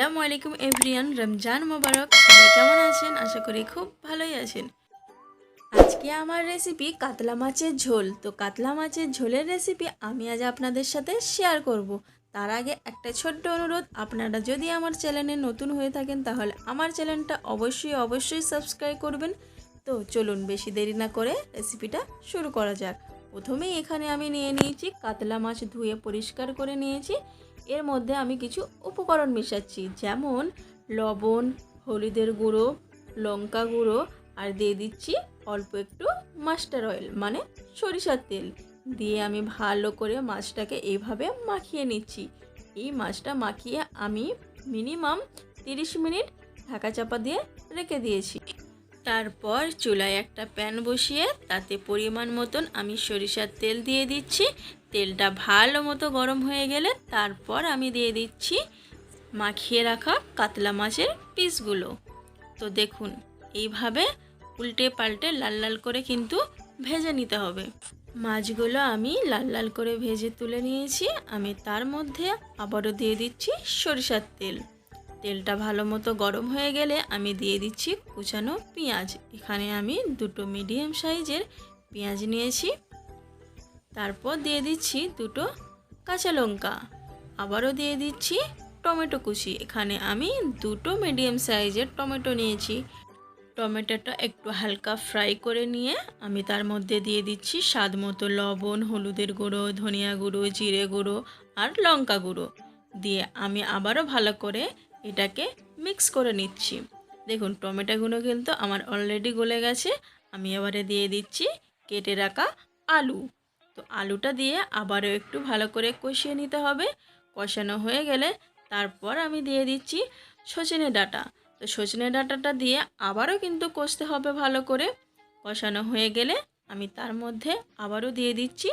আলাইকুম এভরিয়ান, রমজান মোবারক, সবাই কেমন আছেন? আশা করি খুব ভালোই আছেন। আজকে আমার রেসিপি কাতলা মাছের ঝোল। তো কাতলা মাছের ঝোলের রেসিপি আমি আজ আপনাদের সাথে শেয়ার করব। তার আগে একটা ছোট্ট অনুরোধ, আপনারা যদি আমার চ্যানেলে নতুন হয়ে থাকেন, তাহলে আমার চ্যানেলটা অবশ্যই অবশ্যই সাবস্ক্রাইব করবেন। তো চলুন, বেশি দেরি না করে রেসিপিটা শুরু করা যাক। প্রথমেই এখানে আমি নিয়ে নিয়েছি, কাতলা মাছ ধুয়ে পরিষ্কার করে নিয়েছি। এর মধ্যে আমি কিছু উপকরণ মেশাচ্ছি, যেমন লবণ, হলুদের গুঁড়ো, লঙ্কা গুঁড়ো, আর দিয়ে দিচ্ছি অল্প একটু মাস্টার অয়েল মানে সরিষার তেল। দিয়ে আমি ভালো করে মাছটাকে এইভাবে মাখিয়ে নিচ্ছি। এই মাছটা মাখিয়ে আমি মিনিমাম তিরিশ মিনিট ঢাকা চাপা দিয়ে রেখে দিয়েছি। তারপর চুলায় একটা প্যান বসিয়ে তাতে পরিমাণ মতন আমি সরিষার তেল দিয়ে দিচ্ছি। তেলটা ভালো মতো গরম হয়ে গেলে তারপর আমি দিয়ে দিচ্ছি মাখিয়ে রাখা কাতলা মাছের পিসগুলো। তো দেখুন, এইভাবে উল্টে পাল্টে লাল লাল করে কিন্তু ভেজে নিতে হবে। মাছগুলো আমি লাল লাল করে ভেজে তুলে নিয়েছি। আমি তার মধ্যে আবারও দিয়ে দিচ্ছি সরিষার তেল। তেলটা ভালো মতো গরম হয়ে গেলে আমি দিয়ে দিচ্ছি কুচানো পেঁয়াজ। এখানে আমি দুটো মিডিয়াম সাইজের পেঁয়াজ নিয়েছি। তারপর দিয়ে দিচ্ছি দুটো কাঁচা লঙ্কা। আবারও দিয়ে দিচ্ছি টমেটো কুচি। এখানে আমি দুটো মিডিয়াম সাইজের টমেটো নিয়েছি। টমেটোটা একটু হালকা ফ্রাই করে নিয়ে আমি তার মধ্যে দিয়ে দিচ্ছি স্বাদ মতো লবণ, হলুদের গুঁড়ো, ধনিয়া গুঁড়ো, জিরে গুঁড়ো আর লঙ্কা গুঁড়ো। দিয়ে আমি আবারও ভালো করে এটাকে মিক্স করে নিচ্ছি। দেখুন, টমেটোগুলো কিন্তু আমার অলরেডি গলে গেছে। আমি এবারে দিয়ে দিচ্ছি কেটে রাখা আলু। তো আলুটা দিয়ে আবারও একটু ভালো করে কষিয়ে নিতে হবে। কষানো হয়ে গেলে তারপর আমি দিয়ে দিচ্ছি সজনে ডাটা। তো সজনে ডাটাটা দিয়ে আবারও কিন্তু কষতে হবে ভালো করে। কষানো হয়ে গেলে আমি তার মধ্যে আবারও দিয়ে দিচ্ছি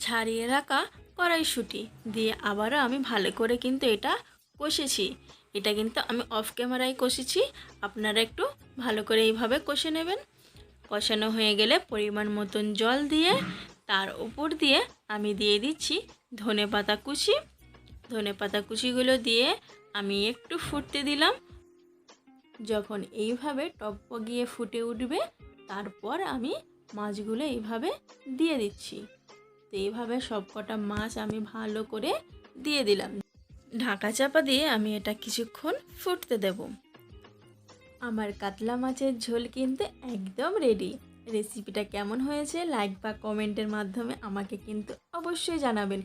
ছাড়িয়ে রাখা কড়াইশুঁটি। দিয়ে আবারও আমি ভালো করে কিন্তু এটা কষেছি। এটা কিন্তু আমি অফ ক্যামেরায় কষেছি। আপনারা একটু ভালো করে এইভাবে কষে নেবেন। কষানো হয়ে গেলে পরিমাণ মতন জল দিয়ে তার উপর দিয়ে আমি দিয়ে দিচ্ছি ধনে পাতা কুচি। ধনে পাতা কুচিগুলো দিয়ে আমি একটু ফুটতে দিলাম। যখন এইভাবে টপ গিয়ে ফুটে উঠবে, তারপর আমি মাছগুলো এইভাবে দিয়ে দিচ্ছি। তো এইভাবে সব কটা মাছ আমি ভালো করে দিয়ে দিলাম। ঢাকা চাপা দিয়ে আমি এটা কিছুক্ষণ ফুটতে দেব। আমার কাতলা মাছের ঝোল কিন্তু একদম রেডি রেসিপিটা কেমন হয়েছে লাইক বা কমেন্টের মাধ্যমে আমাকে কিন্তু অবশ্যই জানাবেন।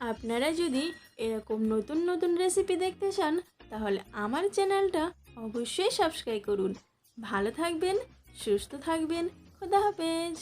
আপনারা যদি এরকম নতুন নতুন রেসিপি দেখতে চান, তাহলে আমার চ্যানেলটা অবশ্যই সাবস্ক্রাইব করুন। ভালো থাকবেন, সুস্থ থাকবেন, খোদা হাফেজ।